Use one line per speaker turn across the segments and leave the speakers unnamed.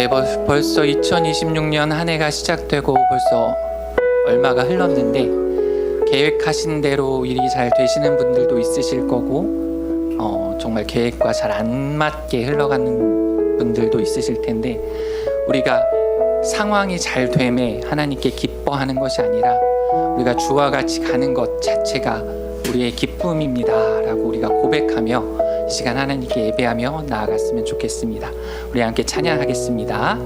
네, 벌- 벌써 2026년 한 해가 시작되고 벌써 얼마가 흘렀는데 계획하신 대로 일이 잘 되시는 분들도 있으실 거고 어, 정말 계획과 잘 안 맞게 흘러가는 분들도 있으실 텐데 우리가 상황이 잘 됨에 하나님께 기뻐하는 것이 아니라 우리가 주와 같이 가는 것 자체가 우리의 기쁨입니다라고 우리가 고백하며 이 시간 하나님께 예배하며 나아갔으면 좋겠습니다. 우리 함께 찬양하겠습니다.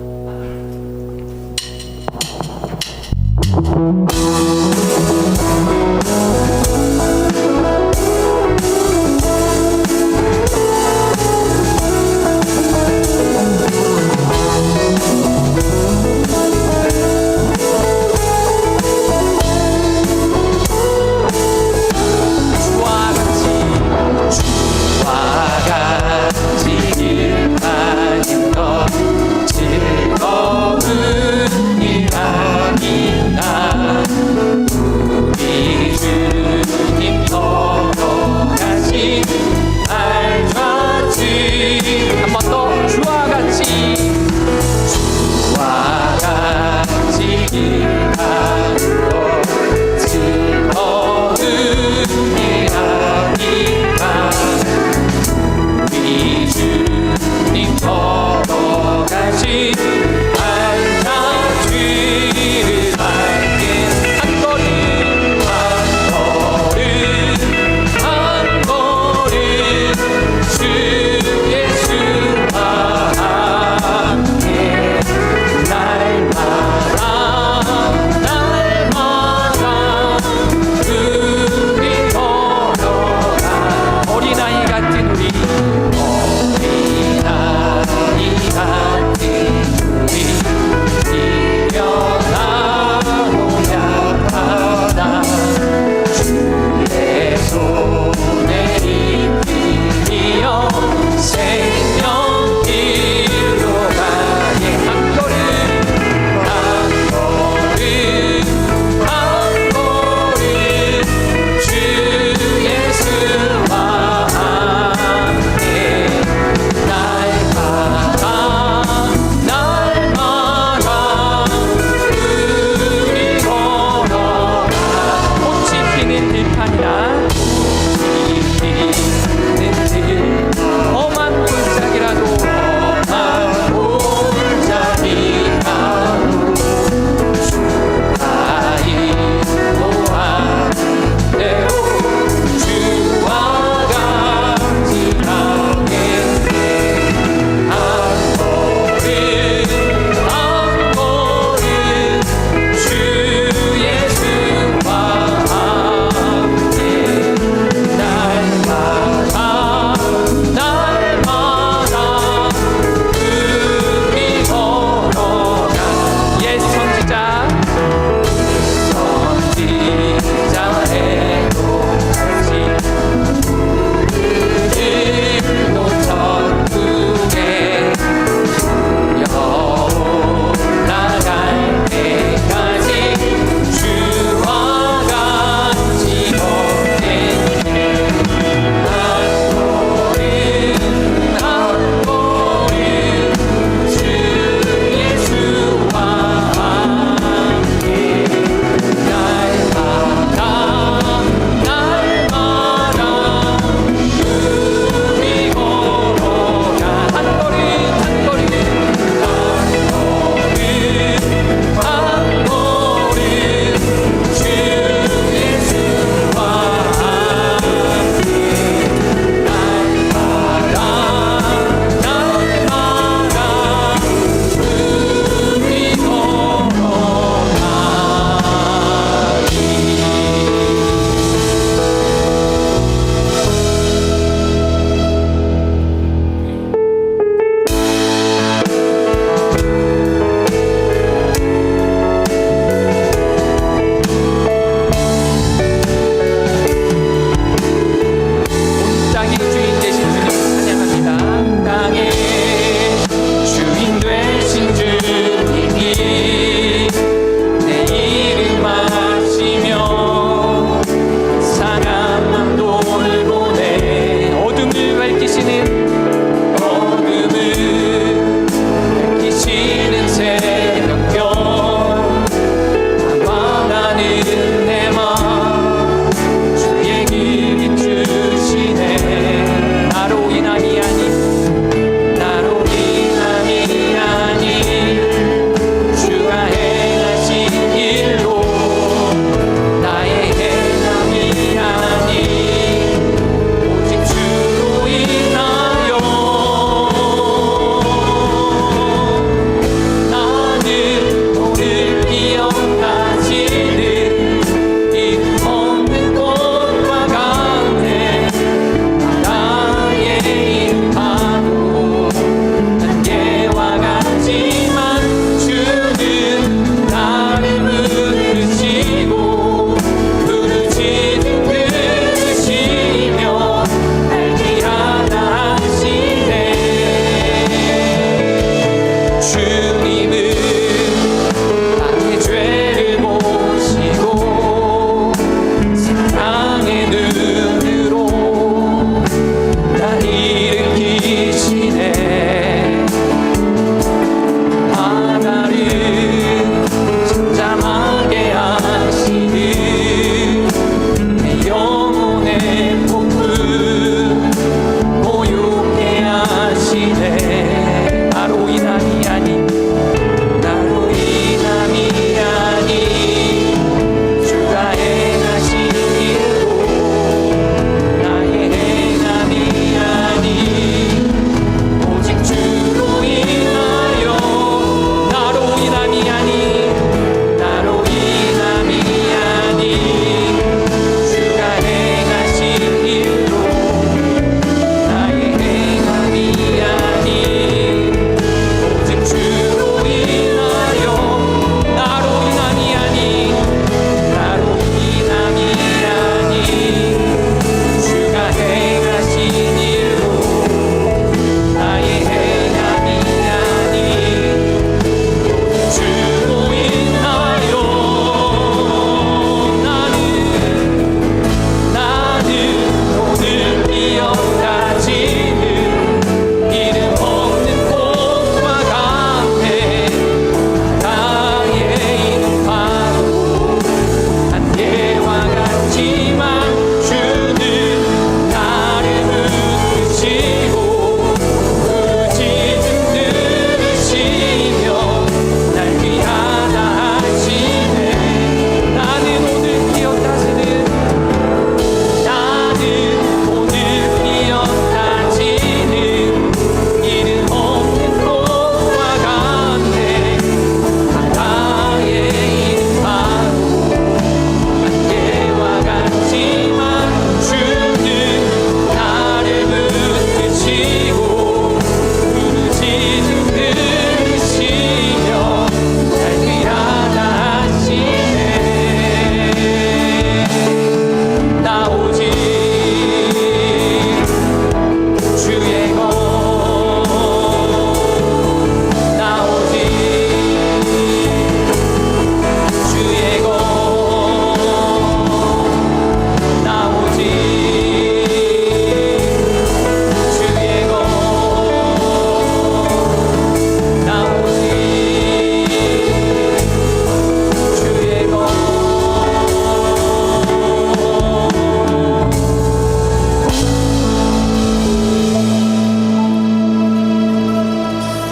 cine